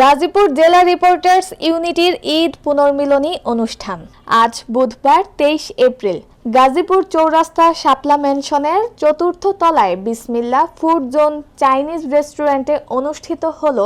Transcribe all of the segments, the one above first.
গাজীপুর জেলা রিপোর্টার্স ইউনিটির ঈদ পুনর্মিলনী অনুষ্ঠান। আজ বুধবার তেইশ এপ্রিল। গাজীপুর চৌরাস্তা শাপলা ম্যানশনের চতুর্থ তলায় বিসমিল্লা ফুড জোন চাইনিজ রেস্টুরেন্টে অনুষ্ঠিত হল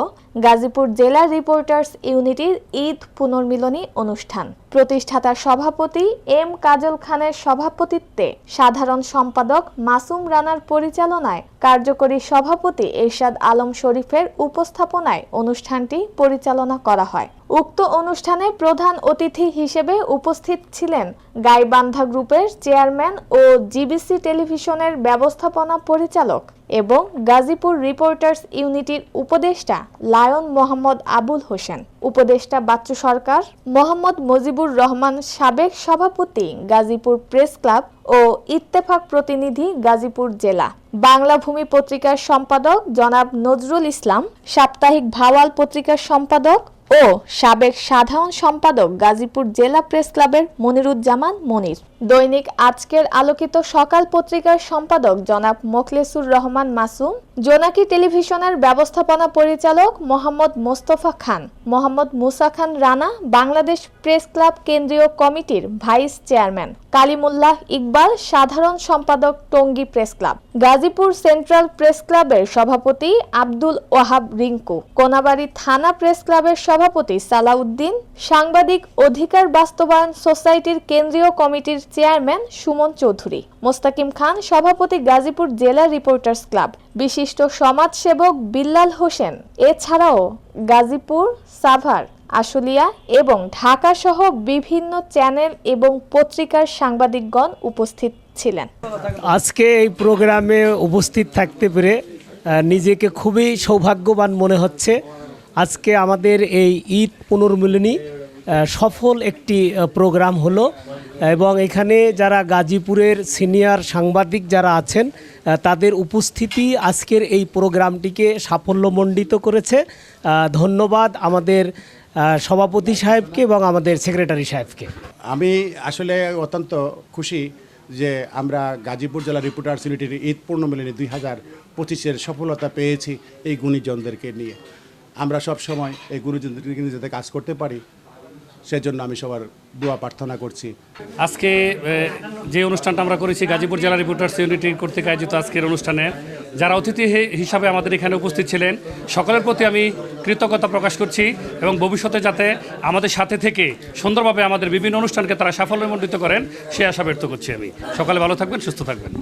গাজীপুর জেলা রিপোর্টার্স ইউনিটির ঈদ পুনর্মিলনী অনুষ্ঠান। প্রতিষ্ঠাতার সভাপতি এম কাজল খানের সভাপতিত্বে সাধারণ সম্পাদক মাসুম রানার পরিচালনায় কার্যকরী সভাপতি এরশাদ আলম শরীফের উপস্থাপনায় অনুষ্ঠানটি পরিচালনা করা হয়। উক্ত অনুষ্ঠানে প্রধান অতিথি হিসেবে উপস্থিত ছিলেন গাইবান্ধা গ্রুপের চেয়ারম্যান ও জিবিসি টেলিভিশনের ব্যবস্থাপনা পরিচালক এবং গাজীপুর রিপোর্টার্স ইউনিটির উপদেষ্টা লায়ন মোহাম্মদ আবুল হোসেন। উপদেষ্টা বাচ্চু সরকার, মোহাম্মদ মুজিবুর রহমান সাবেক সভাপতি গাজীপুর প্রেস ক্লাব ও ইত্তেফাক প্রতিনিধি গাজীপুর জেলা। বাংলা ভূমি পত্রিকার সম্পাদক জনাব নজরুল ইসলাম, সাপ্তাহিক ভাওয়াল পত্রিকার সম্পাদক ও সাবেক সাধারণ সম্পাদক গাজীপুর জেলা প্রেস ক্লাবের মনিরুজ্জামান মনির। দৈনিক আজকের আলোকিত সকাল পত্রিকার সম্পাদক জনাব মোখলেসুর রহমান মাসুম, জোনাকি টেলিভিশনের ব্যবস্থাপনা পরিচালক মোহাম্মদ মোস্তফা খান, মোহাম্মদ মুসা খান রানা, বাংলাদেশ প্রেস ক্লাব কেন্দ্রীয় কমিটির ভাইস চেয়ারম্যান কালিমুল্লাহ ইকবাল, সাধারণ সম্পাদক Tongi press club, Gazipur central press ক্লাবের সভাপতি আব্দুল ওয়াহাব রিঙ্কু, কোনাবাড়ি থানা প্রেস ক্লাবের সালাউদ্দিন, সাংবাদিক অধিকার বাস্তবায়ন সোসাইটির কেন্দ্রীয় কমিটির চেয়ারম্যান সুমন চৌধুরী, মোস্তাকিম খান সভাপতি গাজীপুর জেলা রিপোর্টার্স ক্লাব, বিশিষ্ট সমাজসেবক বিল্লাল হোসেন, এছাড়াও গাজীপুর, সাভার, আশুলিয়া এবং ঢাকা সহ বিভিন্ন চ্যানেল এবং পত্রিকার সাংবাদিকগণ উপস্থিত ছিলেন। আজকে এই প্রোগ্রামে উপস্থিত থাকতে পেরে নিজেকে খুবই সৌভাগ্যবান মনে হচ্ছে। আজকে আমাদের এই ঈদ পুনর্মিলনী সফল একটি প্রোগ্রাম হলো। এবং এখানে যারা গাজীপুরের সিনিয়র সাংবাদিক যারা আছেন তাদের উপস্থিতি আজকের এই প্রোগ্রামটিকে সাফল্যমণ্ডিত করেছে। ধন্যবাদ আমাদের সভাপতি সাহেবকে এবং আমাদের সেক্রেটারি সাহেবকে। আমি আসলে অত্যন্ত খুশি যে আমরা গাজীপুর জেলা রিপোর্টার্স ইউনিটির ঈদ পূর্ণমিলনী দুই হাজার পঁচিশের সফলতা পেয়েছি এই গুণীজনদেরকে নিয়ে। আমরা সব সময় এই গুণীজনদেরকে নিয়ে যাতে কাজ করতে পারি, সেজন্য আমি সবার দোয়া প্রার্থনা করছি। আজকে যে অনুষ্ঠানটা আমরা করেছি গাজীপুর জেলা রিপোর্টার্স ইউনিটি কর্তৃক আয়োজিত আজকের অনুষ্ঠানে, যারা অতিথি হিসাবে আমাদের এখানে উপস্থিত ছিলেন, সকলের প্রতি আমি কৃতজ্ঞতা প্রকাশ করছি এবং ভবিষ্যতে যাতে আমাদের সাথে থেকে সুন্দরভাবে আমাদের বিভিন্ন অনুষ্ঠানকে তারা সাফল্যমণ্ডিত করেন, সে আশা ব্যক্ত করছি আমি। সকালে ভালো থাকবেন, সুস্থ থাকবেন।